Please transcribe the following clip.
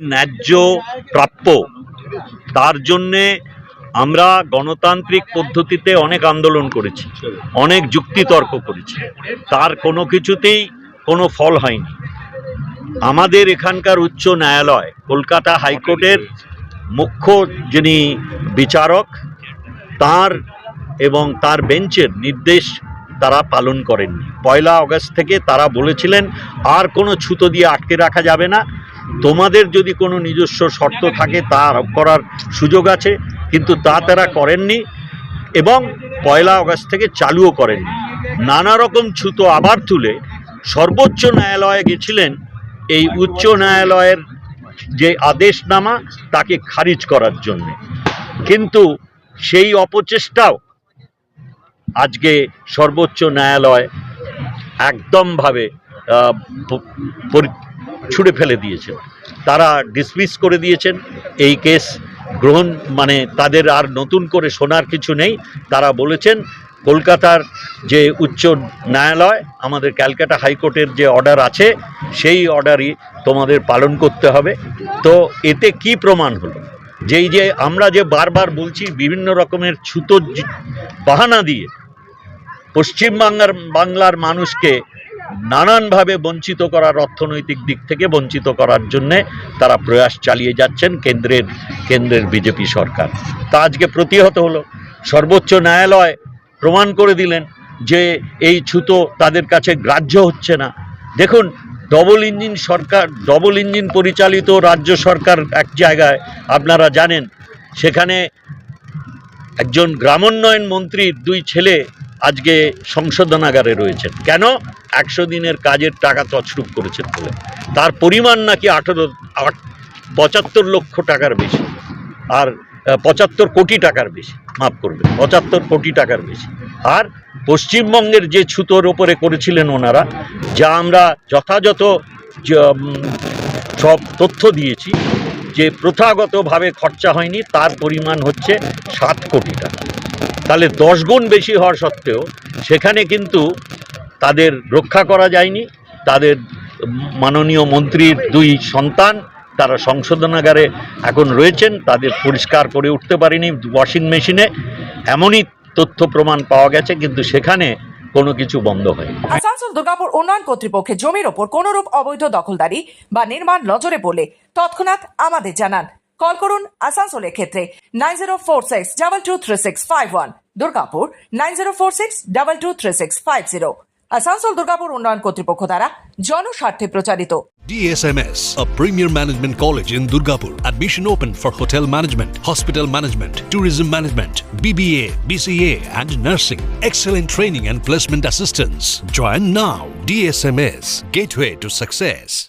ন্যায্য প্রাপ্য। তার জন্যে আমরা গণতান্ত্রিক পদ্ধতিতে অনেক আন্দোলন করেছি, অনেক যুক্তিতর্ক করেছি। তার কোনো কিছুতেই কোনো ফল হয়নি। আমাদের এখানকার উচ্চ ন্যায়ালয়, কলকাতা হাইকোর্টের মুখ্য যিনি বিচারক, তার এবং তার বেঞ্চের নির্দেশ তারা পালন করেননি। পয়লা আগস্ট থেকে তারা বলেছিলেন, আর কোনো ছুতো দিয়ে আটকে রাখা যাবে না। তোমাদের যদি কোনো নিজস্ব শর্ত থাকে, তা আরোপ করার সুযোগ আছে, কিন্তু তা তারা করেননি এবং পয়লা আগস্ট থেকে চালুও করেননি। নানা রকম ছুতো আবার তুলে সর্বোচ্চ ন্যায়ালয়ে গেছিলেন এই উচ্চ ন্যায়ালয়ের যে আদেশনামা, তাকে খারিজ করার জন্যে। কিন্তু সেই অপচেষ্টাও আজকে সর্বোচ্চ ন্যায়ালয় একদমভাবে ছুঁড়ে ফেলে দিয়েছেন। তারা ডিসমিস করে দিয়েছেন। এই কেস গ্রহণ মানে তাদের আর নতুন করে শোনার কিছু নেই। তারা বলেছেন, কলকাতার যে উচ্চ ন্যায়ালয়, আমাদের ক্যালকাটা হাইকোর্টের যে অর্ডার আছে, সেই অর্ডারই তোমাদের পালন করতে হবে। তো এতে কি প্রমাণ হলো? যেই যে আমরা যে বারবার বলছি, বিভিন্ন রকমের ছুতো বাহানা দিয়ে পশ্চিমবাংলার, বাংলার মানুষকে নানানভাবে বঞ্চিত করার অর্থনৈতিক দিক থেকে বঞ্চিত করার জন্যে তারা প্রয়াস চালিয়ে যাচ্ছেন কেন্দ্রের কেন্দ্রের বিজেপি সরকার। তা আজকে প্রতিহত হলো। সর্বোচ্চ ন্যায়ালয় প্রমাণ করে দিলেন যে এই ছুতো তাদের কাছে গ্রাহ্য হচ্ছে না। দেখুন ডবল ইঞ্জিন সরকার ডবল ইঞ্জিন পরিচালিত রাজ্য সরকার এক জায়গায়, আপনারা জানেন, সেখানে একজন গ্রামোন্নয়ন মন্ত্রীর দুই ছেলে আজকে সংশোধনাগারে রয়েছেন। কেন? একশো দিনের কাজের টাকা তছরূপ করেছেন বলে। তার পরিমাণ নাকি আঠেরো পঁচাত্তর লক্ষ টাকার বেশি। আর পঁচাত্তর কোটি টাকার বেশি। মাফ করবে পঁচাত্তর কোটি টাকার বেশি। আর পশ্চিমবঙ্গের যে ছুতোর ওপরে করেছিলেন ওনারা, যা আমরা যথাযথ সব তথ্য দিয়েছি, যে প্রথাগতভাবে খরচা হয়নি, তার পরিমাণ হচ্ছে সাত কোটি টাকা। তাহলে দশ গুণ বেশি হওয়া সত্ত্বেও সেখানে কিন্তু তাদের রক্ষা করা যায়নি। তাদের মাননীয় মন্ত্রীর দুই সন্তান তারা সংশোধনাগারে এখন রয়েছেন, তাদের পরিষ্কার করে উঠতে পারেনি ওয়াশিং মেশিনে এমনই তথ্য প্রমাণ পাওয়া গেছে, কিন্তু সেখানে কোনো কিছু বন্ধ হয়নি। দুর্গাপুর উন্নয়ন কর্তৃপক্ষের জমির ওপর কোনরূপ অবৈধ দখলদারি বা নির্মাণ নজরে পড়লে তৎক্ষণাৎ আমাদের জানান। কল করুন আসানসোলের ক্ষেত্রে nine zero four six double two three six five one Durgapur nine zero four six double two three six five zero Asansol Durgapur উন্নয়ন কর্তৃপক্ষ দ্বারা জনস্বার্থে প্রচারিত DSMS, a premier management college in Durgapur. Admission open for hotel management, hospital management, tourism management, BBA, BCA, and nursing. Excellent training and placement assistance. Join now. DSMS, gateway to success.